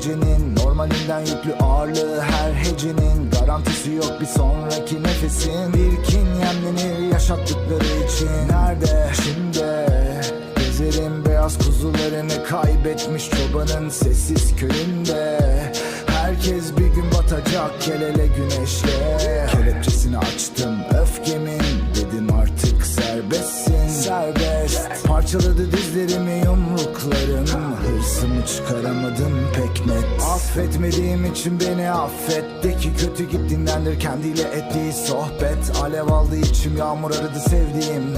gecenin Normalinden yüklü ağırlığı her hecenin. Garantisi yok bir sonraki nefesin. Bir kin yemlenir yaşattıkları için. Nerede? Şimdi. Gezerim beyaz kuzularını kaybetmiş çobanın sessiz köyünde. Herkes bir gün batacak el ele güneşle. Kelepçesini açtım öfkemin Dedim artık serbestsin. Serbest. Parçaladı dizlerimi yumruklarım Hırsımı çıkaramadım pek net. Affetmediğim için beni affet De ki kötü git dinlendir kendiyle ettiği sohbet. Alev aldı içim yağmur aradı sevdiğim